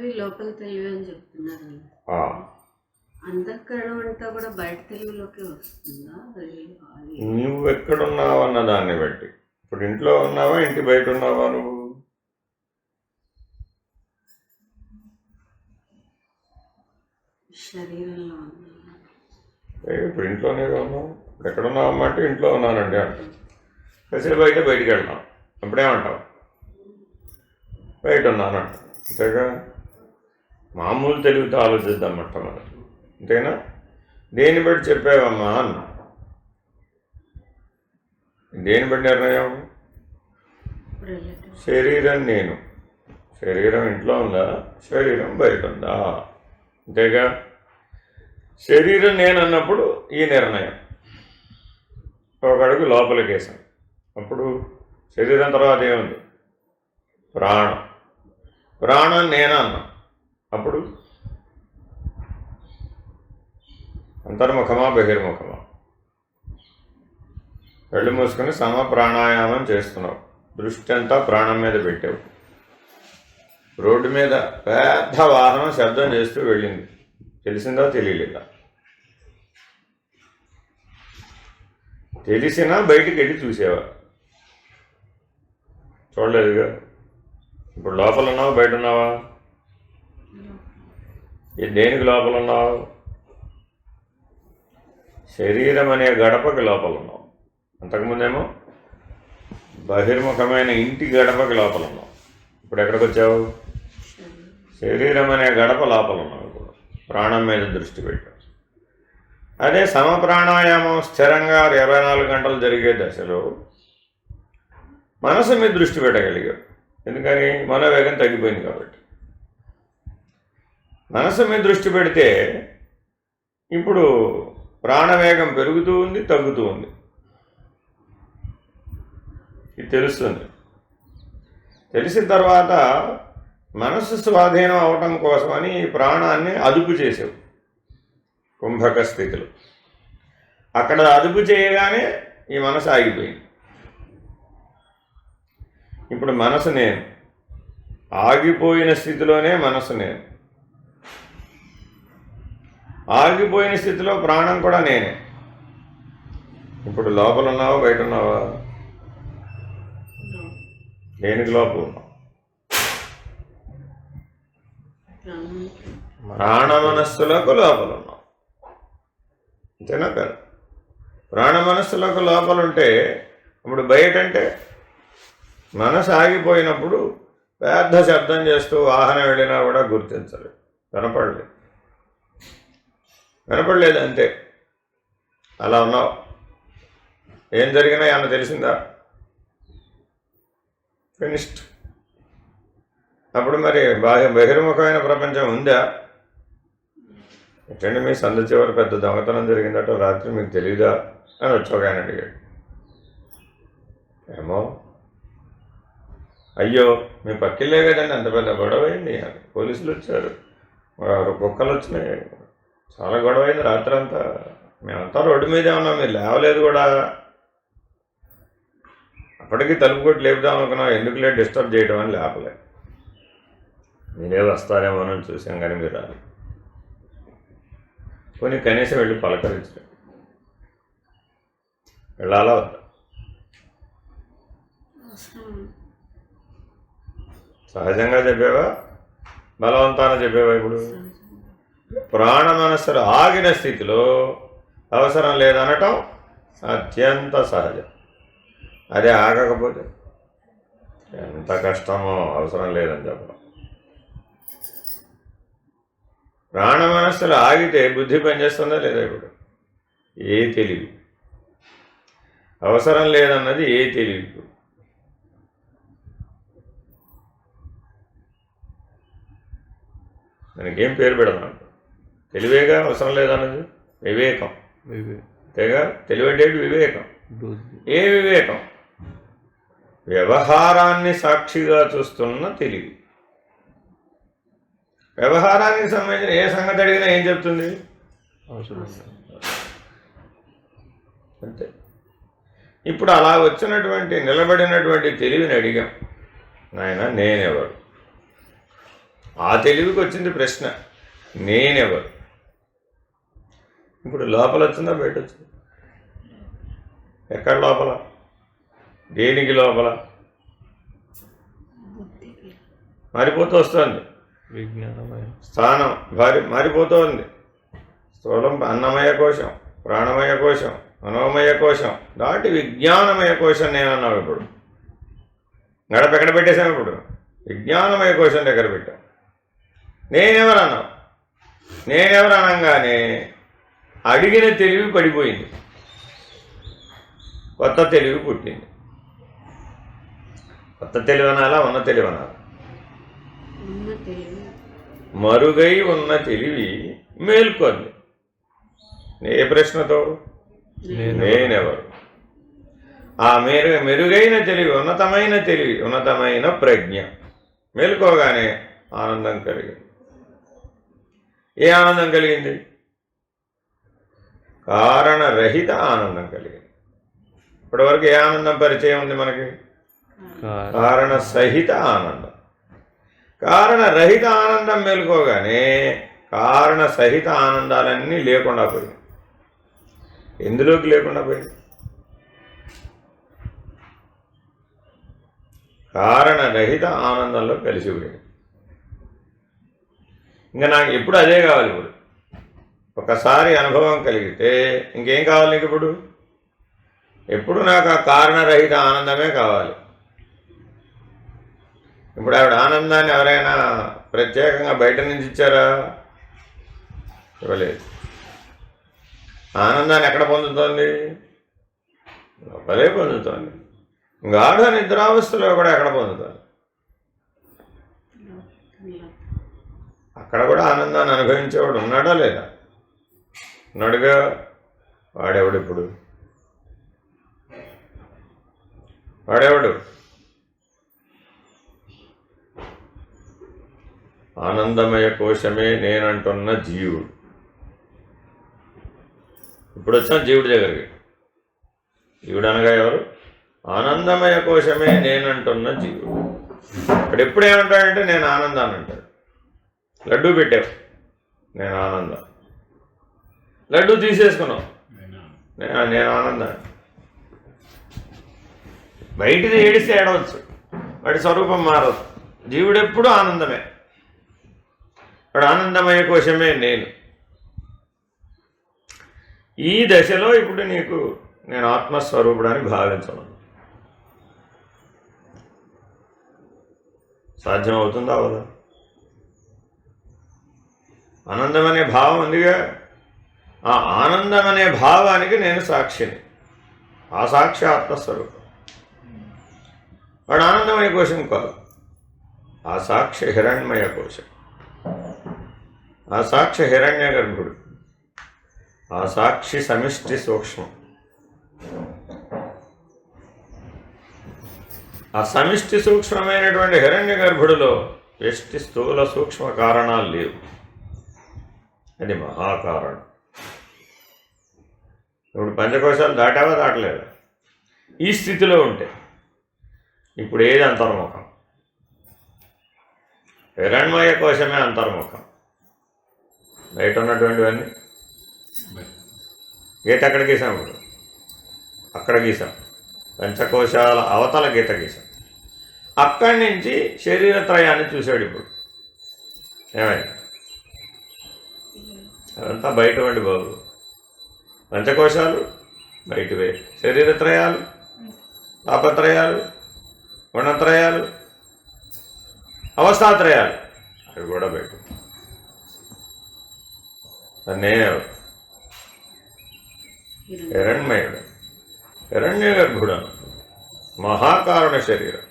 తెలివి లోపల తెలివి అని చెప్తున్నారు కూడా బయట తెలివిలోకి వస్తుందా? నువ్వు ఎక్కడున్నావు అన్న దాన్ని బట్టి. ఇప్పుడు ఇంట్లో ఉన్నావా ఇంటి బయట ఉన్నావా నువ్వు? శరీరంలో ఇప్పుడు ఇంట్లోనే ఉన్నావు. ఇప్పుడు ఎక్కడ అంటే ఇంట్లో ఉన్నానండి అంటావు. కాసేపు అయితే బయటికి వెళ్తాం అప్పుడేమంటావు? బయట ఉన్నాను అంటావు అంతేగా? మామూలు తెలివితో ఆలోచిద్దాం మొట్టమొదటి అంతేనా దేని బట్టి చెప్పావమ్మా అన్న. దేని బట్టి నిర్ణయం? శరీరం నేను. శరీరం ఇంట్లో ఉందా? శరీరం బయట ఉందా? అంతేగా? శరీరం నేను అన్నప్పుడు ఈ నిర్ణయం. ఒక అడుగు లోపలికి వేసాం అప్పుడు శరీరం తర్వాత ఏముంది? ప్రాణం. ప్రాణం నేను అన్నా అప్పుడు అంతర్ముఖమా బహిర్ముఖమా? కళ్ళు మూసుకొని సమ ప్రాణాయామం చేస్తున్నావు. దృష్టి అంతా ప్రాణం మీద పెట్టావు. రోడ్డు మీద పెద్ద వాహనం శబ్దం చేస్తూ వెళ్ళింది. తెలిసిందా తెలియలేదా? తెలిసినా బయటికి వెళ్ళి చూసేవా? చూడలేదుగా? ఇప్పుడు లోపల ఉన్నావా బయట ఉన్నావా? దేనికి లోపల ఉన్నావు? శరీరం అనే గడపకి లోపల ఉన్నావు. అంతకుముందేమో బహిర్ముఖమైన ఇంటి గడపకి లోపల ఉన్నావు. ఇప్పుడు ఎక్కడికి వచ్చావు? శరీరం అనే గడప లోపల ఉన్నావు ఇప్పుడు. ప్రాణం మీద దృష్టి పెట్టావు. అదే సమప్రాణాయామం స్థిరంగా ఇరవై నాలుగు గంటలు జరిగే దశలో మనసు మీద దృష్టి పెట్టగలిగావు. ఎందుకని? మనోవేగం తగ్గిపోయింది కాబట్టి. మనసు మీద దృష్టి పెడితే ఇప్పుడు ప్రాణవేగం పెరుగుతూ ఉంది తగ్గుతూ ఉంది. ఇది తెలుస్తుంది. తెలిసిన తర్వాత మనసు స్వాధీనం అవటం కోసమని ఈ ప్రాణాన్ని అదుపు చేసావు కుంభక స్థితిలో. అక్కడ అదుపు చేయగానే ఈ మనసు ఆగిపోయింది. ఇప్పుడు మనసు నేను. ఆగిపోయిన స్థితిలోనే మనసు నేను. ఆగిపోయిన స్థితిలో ప్రాణం కూడా నేనే. ఇప్పుడు లోపల ఉన్నావా బయట ఉన్నావా దేనికి లోపల ఉన్నావు ప్రాణ లోపల ఉన్నావు అంతేనా కదా? ప్రాణ మనస్సులకు లోపల ఉంటే ఇప్పుడు బయట అంటే మనసు ఆగిపోయినప్పుడు పెద్ద శబ్దం చేస్తూ వాహనం వెళ్ళినా కూడా గుర్తించలేదు. కనపడలేదు. వినపడలేదు అంతే అలా ఉన్నావు. ఏం జరిగినా ఏమన్నా తెలిసిందా? ఫినిష్డ్ అప్పుడు మరి బాహ్య బహిర్ముఖమైన ప్రపంచం ఉందా? ఎట్టండి మీ సందు చివరి పెద్ద దొంగతనం జరిగిందట రాత్రి మీకు తెలియదా అని వచ్చి ఆయన అడిగాడు. ఏమో. అయ్యో మీ పక్కిల్లే కదండి అంత పెద్ద గొడవ అయింది పోలీసులు వచ్చారు. ఆరు కుక్కలు వచ్చినాయి చాలా గొడవ అయింది రాత్రి అంతా మేమంతా రోడ్డు మీదే ఉన్నాం మీరు లేవలేదు కూడా. అప్పటికి తలుపు కొట్టి లేపుదాం అనుకున్నాం ఎందుకు లేదు డిస్టర్బ్ చేయడం అని లేపలే. మీరే వస్తారేమో అని చూసాం కానీ మీరు రాలి కొన్ని కనీసం వెళ్ళి పలకరించడం. వెళ్ళాలా వద్దా? సహజంగా చెప్పేవా? బలవంతాన చెప్పేవా ఇప్పుడు? ప్రాణ మనస్సులు ఆగిన స్థితిలో అవసరం లేదనటం అత్యంత సహజం. అదే ఆగకపోతే ఎంత కష్టమో అవసరం లేదని చెప్పడం. ప్రాణ మనస్సులు ఆగితే బుద్ధి పనిచేస్తుందా లేదా ఇప్పుడు? ఏ తెలివి? అవసరం లేదన్నది ఏ తెలివి? ఇప్పుడు దానికి ఏం పేరు పెడదాం? తెలివేగా అవసరం లేదన్నది వివేకం. అంతేగా? తెలివంటే వివేకం. ఏ వివేకం? వ్యవహారాన్ని సాక్షిగా చూస్తున్న తెలివి. వ్యవహారానికి సంబంధించిన ఏ సంగతి అడిగినా ఏం చెప్తుంది? అంతే. ఇప్పుడు అలా వచ్చినటువంటి నిలబడినటువంటి తెలివిని అడిగాం. నాయన నేనెవరు? ఆ తెలివికి వచ్చింది ప్రశ్న. నేనెవరు? ఇప్పుడు లోపల వచ్చిందా బయట వచ్చిందా ఎక్కడ లోపల? దేనికి లోపల? మారిపోతూ వస్తుంది విజ్ఞానమయం. స్థానం భారి మారిపోతోంది. స్థూలం అన్నమయ కోశం ప్రాణమయ కోశం మనోమయ కోశం దాటి విజ్ఞానమయ కోశం నేను అన్నావు ఇప్పుడు. గడప ఎక్కడ పెట్టేశాం ఇప్పుడు? విజ్ఞానమయ కోశం దగ్గర పెట్టాం నేనెవరు అన్నావు నేనెవరు అనగానే అడిగిన తెలివి పడిపోయింది. కొత్త తెలివి పుట్టింది. కొత్త తెలివి అనాలా ఉన్న తెలివి అనాలా ఉన్న తెలివి. మరుగై ఉన్న తెలివి మేల్కొంది. ఏ ప్రశ్నతో? నేనెవరు? ఆ మెరు మెరుగైన తెలివి ఉన్నతమైన తెలివి ఉన్నతమైన ప్రజ్ఞ మేలుకోగానే ఆనందం కలిగింది. ఏ ఆనందం కలిగింది? కారణరహిత ఆనందం కలిగింది. ఇప్పటివరకు ఏ ఆనందం పరిచయం ఉంది మనకి? కార కారణ. సహిత ఆనందం. కారణ రహిత ఆనందం మేలుకోగానే కారణ సహిత ఆనందాలన్నీ లేకుండా పోయింది ఎందులోకి లేకుండా పోయింది కారణ రహిత ఆనందంలో కలిసిపోయింది ఇంకా నాకు ఎప్పుడు అదే కావాలి ఇప్పుడు. ఒకసారి అనుభవం కలిగితే ఇంకేం కావాలి నీకు ఇప్పుడు? ఎప్పుడు నాకు ఆ కారణరహిత ఆనందమే కావాలి. ఇప్పుడు ఆవిడ ఆనందాన్ని ఎవరైనా ప్రత్యేకంగా బయట నుంచి ఇచ్చారా? ఇవ్వలేదు. ఆనందాన్ని ఎక్కడ పొందుతోంది? లోపలే పొందుతోంది. గాఢ నిద్రావస్థలో కూడా ఎక్కడ పొందుతుంది? అక్కడ కూడా ఆనందాన్ని అనుభవించేవాడు ఉన్నాడా లేదా? నడుగా వాడెవడు ఇప్పుడు. వాడెవడు. ఆనందమయ కోశమే నేనంటున్న జీవుడు. ఇప్పుడు వచ్చిన జీవుడి దగ్గరికి. జీవుడు అనగా ఎవరు? ఆనందమయ కోశమే నేనంటున్న జీవుడు. ఇప్పుడు ఎప్పుడు ఏమంటాడంటే నేను ఆనందాన్ని అంటాడు. లడ్డూ పెట్టావు. నేను ఆనందం. లడ్డూ తీసేసుకున్నావు నేను? ఆనందం. బయటిది ఏడిస్తే ఏడవచ్చు. వాడి స్వరూపం మారదు. జీవుడు ఎప్పుడు ఆనందమే. వాడు ఆనందమయ కోశమే నేను. ఈ దశలో ఇప్పుడు నీకు నేను ఆత్మస్వరూపుడని భావించను. సాధ్యం అవుతుందా అవదా ఆనందం అనే భావం ఉందిగా. ఆ ఆనందం అనే భావానికి నేను సాక్షిని. ఆ సాక్షి ఆత్మస్వరూపం. వాడు ఆనందమయ కోశం కాదు. ఆ సాక్షి హిరణ్మయ కోశం. ఆ సాక్షి హిరణ్య గర్భుడు. ఆ సాక్షి సమిష్టి సూక్ష్మం. ఆ సమిష్టి సూక్ష్మమైనటువంటి హిరణ్య గర్భుడిలో ఎష్టి స్థూల సూక్ష్మ కారణాలు లేవు. అది మహాకారణం. ఇప్పుడు పంచకోశాలు దాటావా దాటలేదా? ఈ స్థితిలో ఉంటే. ఇప్పుడు ఏది అంతర్ముఖం? హిరణ్మయ కోశమే అంతర్ముఖం. బయట ఉన్నటువంటివన్నీ? గీత అక్కడ గీసాం ఇప్పుడు? అక్కడ గీసాం. పంచకోశాల అవతల గీత గీసాం. అక్కడి నుంచి శరీరత్రయాన్ని చూశాడు ఇప్పుడు. ఏమైంది? అదంతా బయట వండి బాబు. పంచకోశాలు బయటివే శరీరత్రయాలు తాపత్రయాలు గుణత్రయాలు అవస్థాత్రయాలు అవి కూడా బయట. నేనెవరు హిరణ్మయుడు. హిరణ్య గర్భుడు మహాకారుణ శరీరం.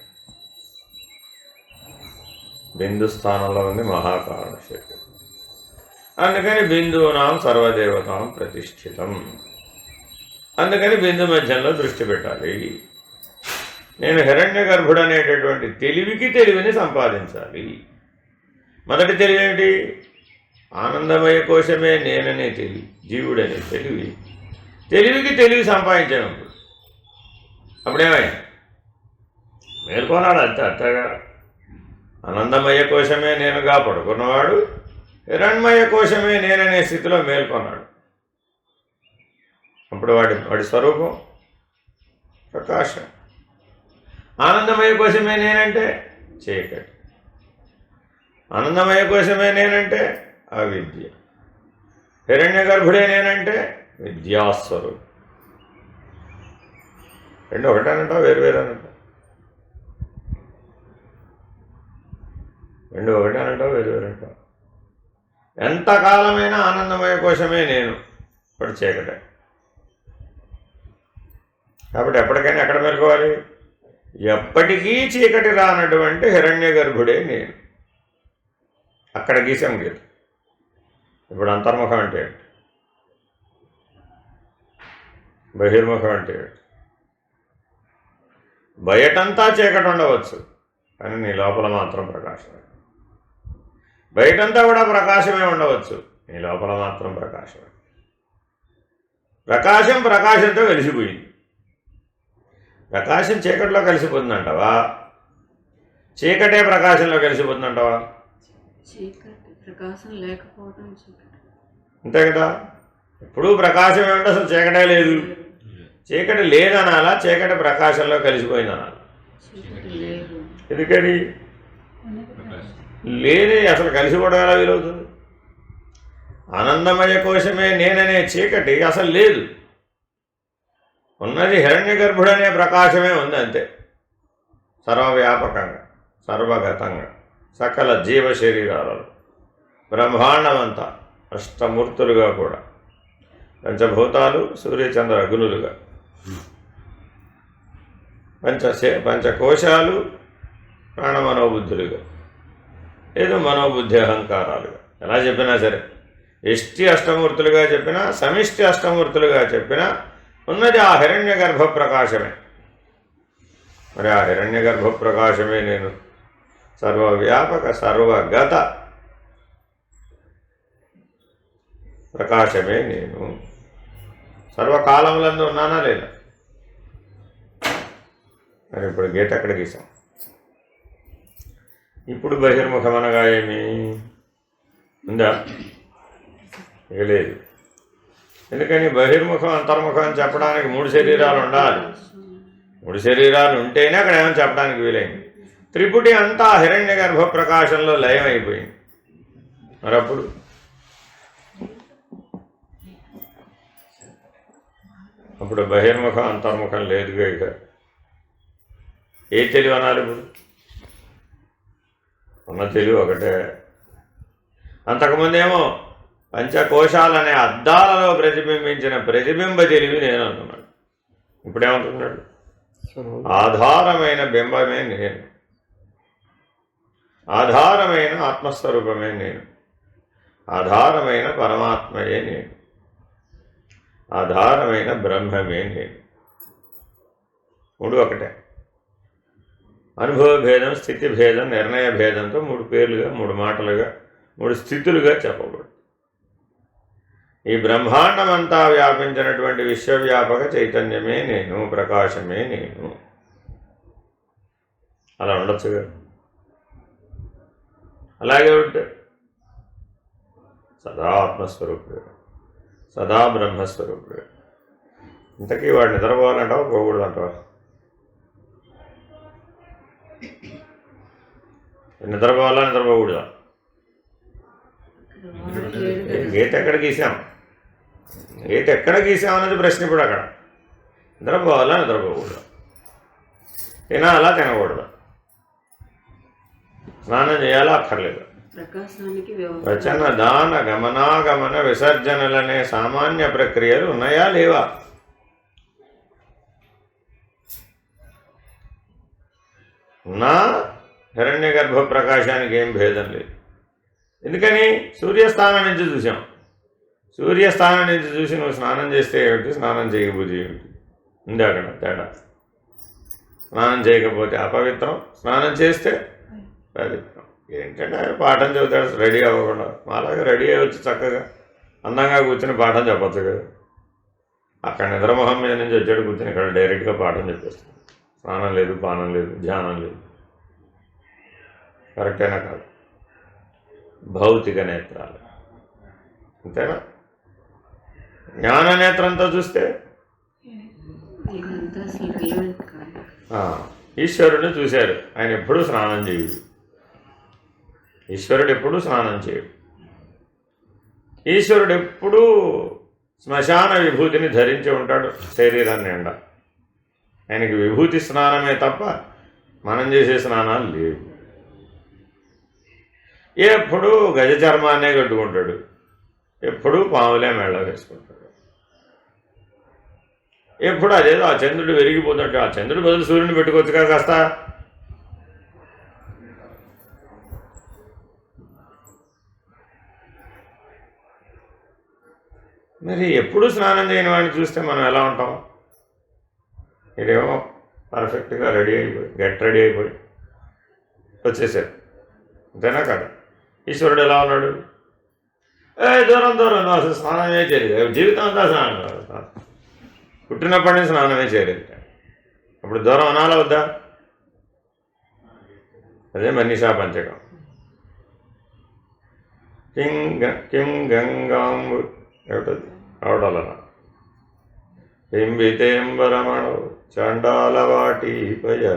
బిందు స్థానంలో ఉంది మహాకారుణ శరీరం. అందుకని బిందువునాం సర్వదేవతాం ప్రతిష్ఠితం. అందుకని బిందు మధ్యంలో దృష్టి పెట్టాలి. నేను హిరణ్య గర్భుడు అనేటటువంటి తెలివికి తెలివిని సంపాదించాలి. మొదటి తెలివి ఏంటి ఆనందమయ కోశమే నేననే తెలివి జీవుడనే తెలివి. తెలివికి తెలివి సంపాదించాను ఇప్పుడు అప్పుడేమయ్యా మేల్కొన్నాడు అంతే అత్తగా ఆనందమయ కోశమే నేనుగా పడుకున్నవాడు హిరణ్మయ కోశమే నేననే స్థితిలో మేల్కొన్నాడు. అప్పుడు వాడి వాడి స్వరూపం ప్రకాశం. ఆనందమయ కోశమే నేనంటే చీకటి. ఆనందమయ కోశమే నేనంటే అవిద్య. హిరణ్య గర్భుడే నేనంటే విద్యాస్వరూపం. రెండు ఒకటేనంటా వేరు వేరేనంట రెండు ఒకటేనంటా వేరు వేరంట ఎంతకాలమైనా ఆనందమయ కోశమే నేను. ఇప్పుడు చీకటే. కాబట్టి ఎప్పటికైనా ఎక్కడ మెలుకోవాలి ఎప్పటికీ చీకటి రానటువంటి హిరణ్య గర్భుడే నేను. అక్కడ గీసాం గీత. ఇప్పుడు అంతర్ముఖం అంటే బహిర్ముఖం అంటే ఏంటి? బయటంతా చీకటి ఉండవచ్చు కానీ నీ లోపల మాత్రం ప్రకాశం బయటంతా కూడా ప్రకాశమే ఉండవచ్చు. నీ లోపల మాత్రం ప్రకాశమే. ప్రకాశం ప్రకాశంతో కలిసిపోయింది. ప్రకాశం చీకటిలో కలిసిపోతుందంటావా? చీకటే ప్రకాశంలో కలిసిపోతుందంటావా? చీకటి ప్రకాశం లేకపోవడం అంతే కదా? ఎప్పుడూ ప్రకాశమే ఉంటే అసలు చీకటే లేదు. చీకటి లేదనాలా? చీకటి ప్రకాశంలో కలిసిపోయిందనాలా? చీకటి లేని అసలు కలిసిపోవడం ఎలా వీలవుతుంది? ఆనందమయ కోశమే నేననే చీకటి అసలు లేదు. ఉన్నది హిరణ్య గర్భుడనే ప్రకాశమే ఉంది అంతే. సర్వవ్యాపకంగా సర్వగతంగా సకల జీవ శరీరాలలో బ్రహ్మాండమంతా అష్టమూర్తులుగా కూడా పంచభూతాలు సూర్యచంద్ర అగ్నులుగా పంచ పంచకోశాలు ప్రాణమనోబుద్ధులుగా. ఏదో మనోబుద్ధి అహంకారాలుగా ఎలా చెప్పినా సరే ఇష్టి అష్టమూర్తులుగా చెప్పినా సమిష్టి అష్టమూర్తులుగా చెప్పినా ఉన్నది ఆ హిరణ్య గర్భ ప్రకాశమే. మరి ఆ హిరణ్య గర్భ ప్రకాశమే నేను సర్వవ్యాపక సర్వగత ప్రకాశమే నేను. సర్వకాలములందు ఉన్నానా లేదా? మరి ఇప్పుడు గేట్ ఎక్కడ గీసాం ఇప్పుడు బహిర్ముఖం అనగా ఏమి? ఉందా? లేదు ఎందుకని బహిర్ముఖం అంతర్ముఖం అని చెప్పడానికి మూడు శరీరాలు ఉండాలి. మూడు శరీరాలు ఉంటేనే అక్కడ ఏమైనా చెప్పడానికి వీలైంది. త్రిపుటి అంతా హిరణ్య గర్భ ప్రకాశంలో లయం అయిపోయింది అప్పుడు బహిర్ముఖం అంతర్ముఖం లేదుగా ఇక. ఏ తెలివనాలి ఇప్పుడు? ఉన్న తెలివి ఒకటే. అంతకుముందేమో పంచకోశాలనే అద్దాలలో ప్రతిబింబించిన ప్రతిబింబ తెలివి నేను అంటున్నాడు ఇప్పుడేమంటున్నాడు? ఆధారమైన బింబమే నేను. ఆధారమైన ఆత్మస్వరూపమే నేను. ఆధారమైన పరమాత్మయే నేను. ఆధారమైన బ్రహ్మమే నేను. మూడు ఒకటే. అనుభవ భేదం స్థితి భేదం నిర్ణయ భేదంతో మూడు పేర్లుగా మూడు మాటలుగా మూడు స్థితులుగా చెప్పబడు. ఈ బ్రహ్మాండమంతా వ్యాపించినటువంటి విశ్వవ్యాపక చైతన్యమే నేను ప్రకాశమే నేను. అలా ఉండొచ్చు అలాగే ఉంటే సదా ఆత్మస్వరూపుడు సదా బ్రహ్మస్వరూపుడు ఇంతకీ వాడు నిద్రపోవాలంటావా పోకూడదు అంటావా నిద్రపోవాలా నిద్రపోకూడదా. గీత ఎక్కడ గీసాం? గీత ఎక్కడ గీసాం అన్నది ప్రశ్న ఇప్పుడు అక్కడ. నిద్రపోవాలా నిద్రపోకూడదు? తినాలా తినకూడదు? స్నానం చేయాలా అక్కర్లేదు? వచన వ్యవహారం దాన గమనాగమన విసర్జనలనే సామాన్య ప్రక్రియలు ఉన్నాయా లేవా? నా హిరణ్య గర్భ ప్రకాశానికి ఏం భేదం లేదు. ఎందుకని? సూర్యస్థానం నుంచి చూసాం సూర్యస్థానం నుంచి చూసి నువ్వు స్నానం చేస్తే ఏమిటి? స్నానం చేయకపోతే ఏమిటి? ఉంది అక్కడ తేడా. స్నానం చేయకపోతే అపవిత్రం. స్నానం చేస్తే పవిత్రం. ఏంటంటే పాఠం చెబుతాడు రెడీ అవ్వకుండా. మాలాగా రెడీ అయ్యి వచ్చి చక్కగా అందంగా కూర్చొని పాఠం చెప్పొచ్చు కదా. అక్కడ నిద్రమొహం మీద నుంచి వచ్చాడు కూర్చొని ఇక్కడ డైరెక్ట్గా పాఠం చెప్పేస్తాడు. స్నానం లేదు పానం లేదు ధ్యానం లేదు. కరెక్టేనా కాదు. భౌతిక నేత్రాలు. అంతేనా? జ్ఞాన నేత్రంతో చూస్తే? ఈశ్వరుడిని చూశారు ఆయన ఎప్పుడూ స్నానం చేయడు. ఈశ్వరుడు ఎప్పుడూ స్నానం చేయడు. ఈశ్వరుడు ఎప్పుడూ శ్మశాన విభూతిని ధరించి ఉంటాడు శరీరాన్ని ఎండ. ఆయనకి విభూతి స్నానమే తప్ప మనం చేసే స్నానాలు లేవు. ఎప్పుడూ గజ చర్మాన్నే కట్టుకుంటాడు. ఎప్పుడూ పాములే మెళ్ళ వేసుకుంటాడు. ఎప్పుడు అదేదో ఆ చంద్రుడు వెలిగిపోతుంటే ఆ చంద్రుడు బదులు సూర్యుని పెట్టుకోవచ్చు కదా కాస్త. మరి ఎప్పుడు స్నానం చేయని వాడిని చూస్తే మనం ఎలా ఉంటాం? ఇదేమో పర్ఫెక్ట్గా రెడీ అయిపోయి గెట్ రెడీ అయిపోయి వచ్చేసారు. అంతేనా కదా? ఈశ్వరుడు ఎలా ఉన్నాడు? ఏ దూరం దూరం అసలు స్నానమే చేయలేదు. జీవితం అంతా స్నానం పుట్టినప్పటి నుంచి స్నానమే చేయలేదు. అప్పుడు దూరం అనాల వద్దా? అదే మనీషా పంచకం. కిం గ- కిం గంగాంబు ఏమిటది? అవడల బింబితేంబరమణు చండాలవాటి పయ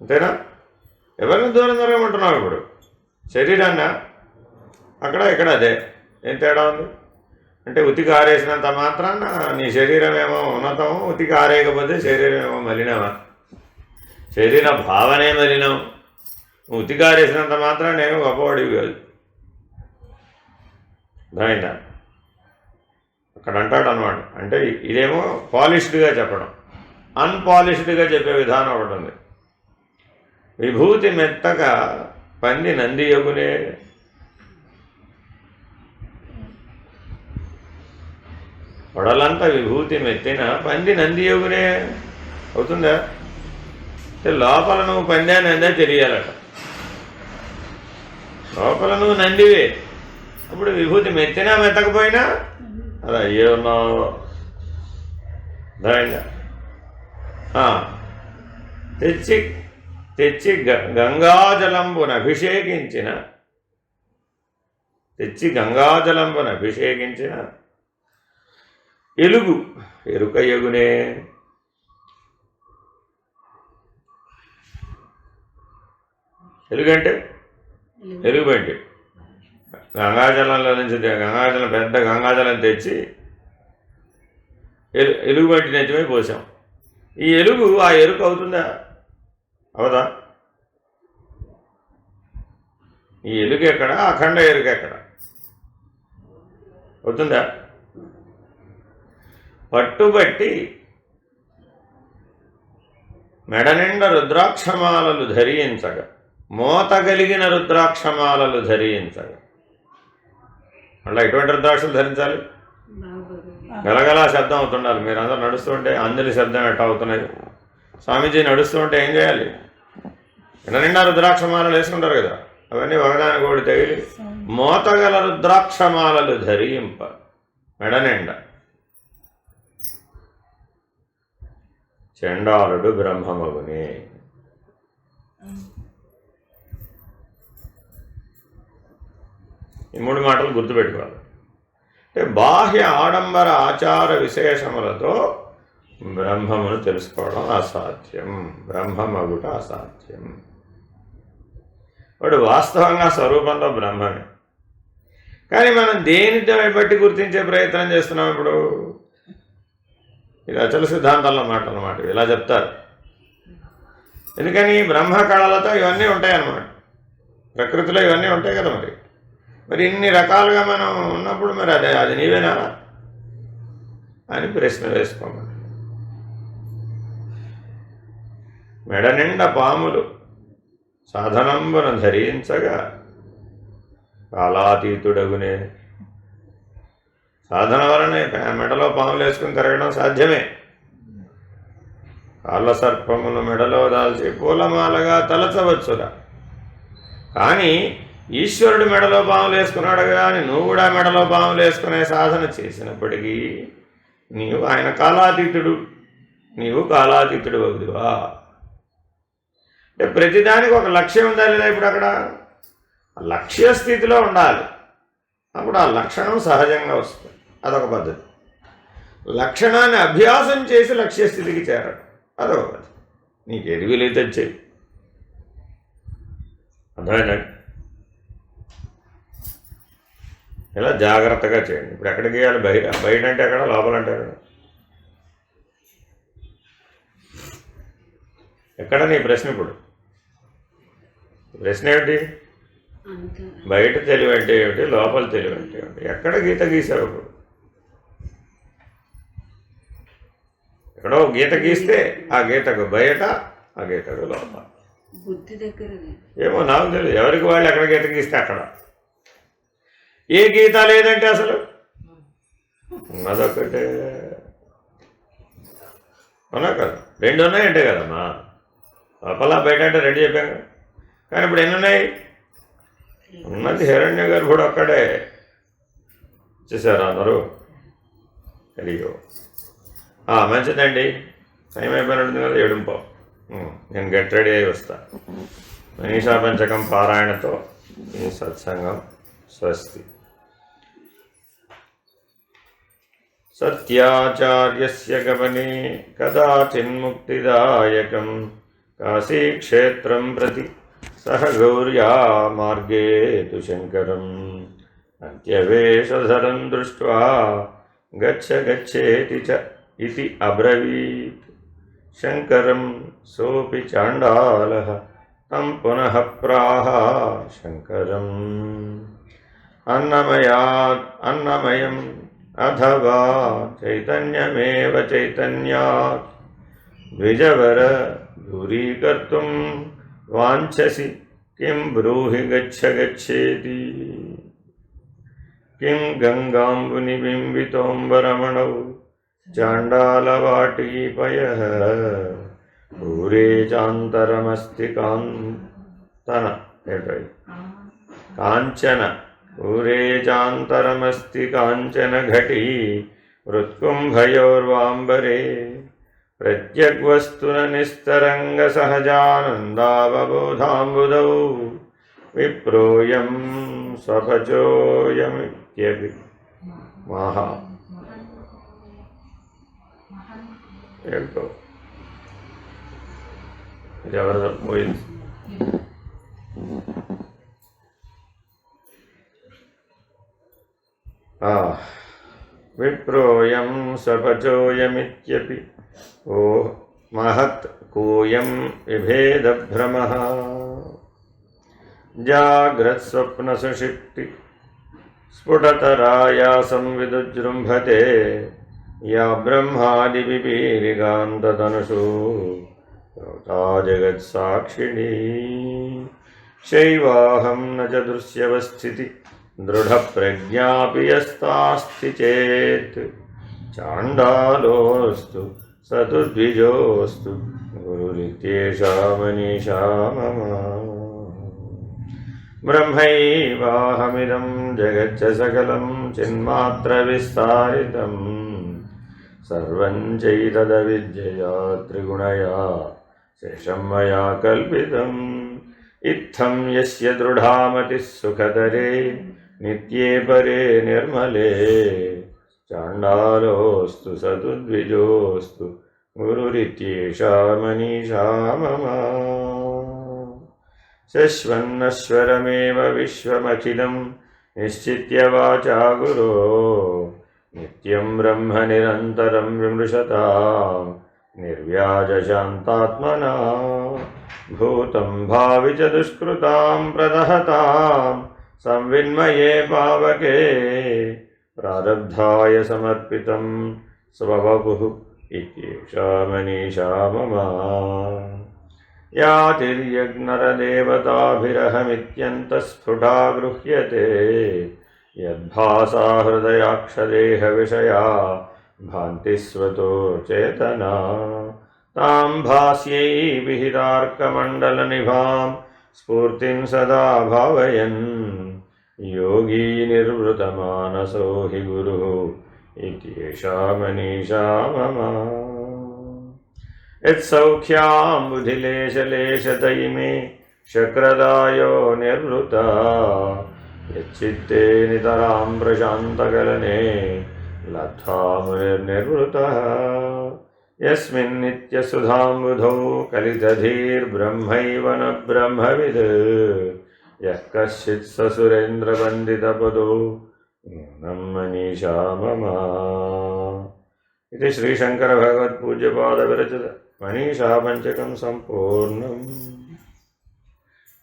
అంతేనా? ఎవరిని దూరం జరగమంటున్నావు ఇప్పుడు? శరీరాన్న? అక్కడ ఇక్కడ అదే. ఏం తేడా ఉంది? అంటే ఉతికి ఆరేసినంత మాత్రాన నీ శరీరం ఏమో ఉన్నతము ఉతికి ఆరేయకపోతే శరీరం ఏమో మలినమా? శరీర భావనే మలినం. నువ్వు ఉతికి ఆరేసినంత నేను గొప్పవాడివి కాదు. అర్థమైందా? అక్కడ అంటాడు అనమాట అంటే ఇదేమో పాలిష్డ్గా చెప్పడం. అన్పాలిష్డ్గా చెప్పే విధానం ఒకటి ఉంది. విభూతి మెత్తగా పంది నంది యొగునే వడలంతా విభూతి మెత్తిన పంది నంది యొగునే అవుతుందా లోపల నువ్వు పందా నందా తెలియాలట. లోపల నువ్వు నందివే. అప్పుడు విభూతి మెత్తినా మెత్తకపోయినా అది అయ్యే ఉన్నావు ఆ, తెచ్చి తెచ్చి గ- గంగాజలంబున అభిషేకించిన. తెచ్చి గంగాజలంబున అభిషేకించిన. ఎలుగు ఎరుక ఎగునే. ఎలుగంటే? ఎలుగుబంటి గంగాజలంలో నుంచి గంగాజలం పెద్ద గంగాజలం తెచ్చి ఎలు ఎలుగుబంటి నెచ్చమే పోసాం. ఈ ఎలుగు ఆ ఎరుక అవుతుందా? అవదా? ఈ ఎలుగు ఎక్కడ? అఖండ ఎరుక ఎక్కడ? అవుతుందా? పట్టుబట్టి మెడనిండ రుద్రాక్షమాలలు ధరించగా మోత కలిగిన రుద్రాక్షమాలలు ధరించగా మళ్ళీ ఎటువంటి రుద్రాక్షలు ధరించాలి? గలగలా శబ్దం అవుతుండాలి. మీరు అందరూ నడుస్తుంటే అంజలి శబ్దం ఎట్లా అవుతున్నాయి? స్వామీజీ నడుస్తుంటే ఏం చేయాలి? నిన్న నిండా రుద్రాక్షమాలలు వేసుకుంటారు కదా అవన్నీ ఒకదాని ఒకటి తగిలి మోతగల రుద్రాక్షమాలలు ధరింప. మెడ చెండాలుడు బ్రహ్మమగుని. ఈ మూడు మాటలు గుర్తుపెట్టుకోవాలి. అంటే బాహ్య ఆడంబర ఆచార విశేషములతో బ్రహ్మమును తెలుసుకోవడం అసాధ్యం. బ్రహ్మమగుట అసాధ్యం. వాడు వాస్తవంగా స్వరూపంలో బ్రహ్మమే. కానీ మనం దేనితో బట్టి గుర్తించే ప్రయత్నం చేస్తున్నాం ఇప్పుడు? ఇది అచల సిద్ధాంతాల్లో మాట అన్నమాట ఇలా చెప్తారు. ఎందుకని? బ్రహ్మ కళలతో ఇవన్నీ ఉంటాయి అన్నమాట ప్రకృతిలో ఇవన్నీ ఉంటాయి కదా మరి. మరి ఇన్ని రకాలుగా మనం ఉన్నప్పుడు మరి అదే అది నీవేనా అని ప్రశ్న వేసుకోమని మెడ నిండా పాములు సాధనంబున ధరించగా కాలాతీతుడగునే. సాధన వలనే మెడలో పాములు వేసుకుని తిరగడం సాధ్యమే. కాళ్ళ సర్పములు మెడలో దాల్చి పూలమాలగా తలచవచ్చురా. కానీ ఈశ్వరుడు మెడలో పాములు వేసుకున్నాడు కానీ నువ్వు కూడా మెడలో పాములు వేసుకునే సాధన చేసినప్పటికీ నీవు ఆయన కాలాతీతుడు. నీవు కాలాతీతుడు అవుదువా? అంటే ప్రతిదానికి ఒక లక్ష్యం ఉందా లేదా ఇప్పుడు అక్కడ. లక్ష్య స్థితిలో ఉండాలి. అప్పుడు ఆ లక్షణం సహజంగా వస్తుంది. అదొక పద్ధతి. లక్షణాన్ని అభ్యాసం చేసి లక్ష్య స్థితికి చేరడం. అదొక పద్ధతి. నీకు ఏది వీలైతే చెయ్యి అర్థమైందండి ఇలా జాగ్రత్తగా చేయండి. ఇప్పుడు ఎక్కడికి గీయాలి బయట బయట అంటే ఎక్కడ? లోపలంటే ఎక్కడ? ఎక్కడ నీ ప్రశ్న ఇప్పుడు? ప్రశ్న ఏమిటి? బయట తెలివి అంటే ఏమిటి? లోపల తెలివి అంటే ఏమిటి? ఎక్కడ గీత గీసావు ఇప్పుడు? ఎక్కడో గీత గీస్తే ఆ గీతకు బయట ఆ గీతకు లోపల. ఏమో నాకు తెలియదు ఎవరికి వాళ్ళు ఎక్కడ గీత గీస్తే అక్కడ? ఏ గీత లేదంటే అసలు? అదొకటే అవునా కదా? రెండు ఉన్నాయంటే కదమ్మా. లోపల బయట అంటే రెండు చెప్పాం కదా. కానీ ఇప్పుడు ఎన్ని ఉన్నాయి? ఉన్నది హిరణ్య గారు కూడా అక్కడే చూసారా అందరూ? అయ్యో. మంచిదండి. టైం అయిపోయినట్టుంది కదా ఏడుంపో. నేను గెట్ రెడీ అయి వస్తా. మనీషా పంచకం పారాయణతో ఈ సత్సంగం స్వస్తి. सत्याचार्यस्य गमने कदाचिन्मुक्तिदायकं काशीक्षेत्रं प्रति सह गौर्या मार्गे तु शङ्करम् अन्त्यवेषधरं दृष्ट्वा गच्छ गच्छेति च इति अब्रवीत्। शङ्करं सोऽपि चाण्डालः तं पुनः प्राह शङ्करम्। अन्नमयात् अन्नमयम् అథవా చైతన్యమేవ చైతన్యాత్ ద్విజవర దూరీకర్తుం వాంఛసి కిం బ్రూహి గచ్చ గచ్చేతి కిం గంగాంబునిబింబితోంబరమణౌ చాండాలవాటీపయ భూరే చాంతరమస్తి కాంతన ఏటై पूरे दूरे कांचन घटी मृत्कुम्भयोर्वाम्बरे। प्रत्यग्वस्तुननिस्तरङ्गसहजानन्दावबोधाम्बुधौ निस्तरंग स्वभजोऽयमित्यपि महा एक महा। ज़बरदस्त मोहित। విప్రోయం స్వపచోయమిత్యపి ఓ మహత్ కూయం విభేదభ్రమ. జాగ్రత్స్వప్నసుషిప్తి స్ఫుటతరాయాసం విదుజృంభతే. యా బ్రహ్మాదిపిపీలిగాంతతనుషు ప్రవృతా జగత్సాక్షిణీ శైవాహం న చ దృశ్యవస్థితి. दृढप्रज्ञापि यस्तास्ति चेत् चाण्डालोऽस्तु स तु द्विजोऽस्तु गुरुरित्येषा मनीषा मम ब्रह्मैवाहमिदं जगच्च सकलं चिन्मात्रविस्तारितम् सर्वं चैतदविद्यया त्रिगुणया शेषं मया कल्पितम् इत्थं यस्य दृढामतिः सुखतरे नित्ये परे निर्मले चाण्डालोऽस्तु स तु द्विजोऽस्तु गुरुरित्येषा मनीषा मम शश्वन्नश्वरमेव विश्वमखिलं निश्चित्य वाचा गुरो नित्यं ब्रह्म निरन्तरं विमृशतां निर्व्याजशान्तात्मना भूतं भावि च दुष्कृतां प्रदहतां संविन्मये पावके प्रारब्धाय समर्पितं स्वबहुः इत्येषा मनीषा मम। यातिर्यज्ञरदेवताभिरहमित्यन्तस्फुटा गृह्यते यद्भासा हृदयाक्षदेहविषया भान्तिस्वतो चेतना। तां भास्यै विहितार्कमण्डलनिभां स्फूर्तिं सदा भावयन् योगी निर्वृतमानसो हि गुरुः इत्येषा मनीषा मम यत्सौख्याम्बुधिलेशलेशतैमे शक्रदायो निर्वृता। यच्चित्ते नितरां प्रशान्तकलने लामुर्निर्वृतः यस्मिन्नित्यसुधाम्बुधौ कलितधीर्ब्रह्मैव न ब्रह्मविद्। న బ్రహ్మవిద్ యः కశ్చిత్ ససురేంద్రవందితపదో నం మనీషా మమ ఇది శ్రీశంకర భగవత్పూజ్యపాద విరచిత మనీషా పంచకం సంపూర్ణం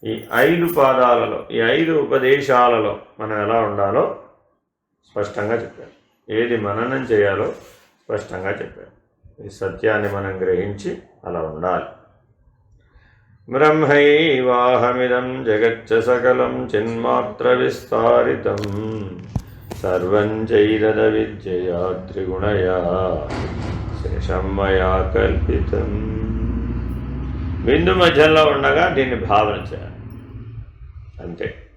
ఈ ఐదు పాదాలలో ఈ ఐదు ఉపదేశాలలో మనం ఎలా ఉండాలో స్పష్టంగా చెప్పారు. ఏది మననం చేయాలో స్పష్టంగా చెప్పారు. ఈ సత్యాన్ని మనం గ్రహించి అలా ఉండాలి. బ్రహ్మైవాహమిదం జగచ్చ సకలం చిన్మాత్ర విస్తారితం సర్వం చైదద విద్యయా త్రిగుణయా శేషం మయా కల్పితం బిందు మధ్యలో ఉండగా దీన్ని భావన చేయాలి. అంతే.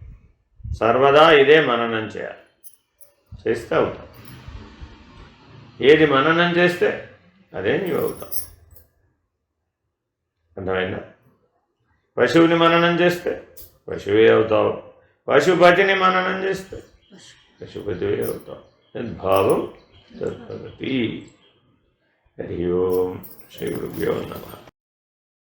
సర్వదా ఇదే మననం చేయాలి. చేస్తే అవుతాం. ఏది మననం చేస్తే అదే నీవు అవుతాం అర్థమైందా? పశువుని మననం చేస్తే పశువే అవుతావు. పశుపతిని మననం చేస్తే పశుపతివే అవుతావు. యద్భావం తద్భవతి హరి ఓం శ్రీ గురుభ్యో నమ.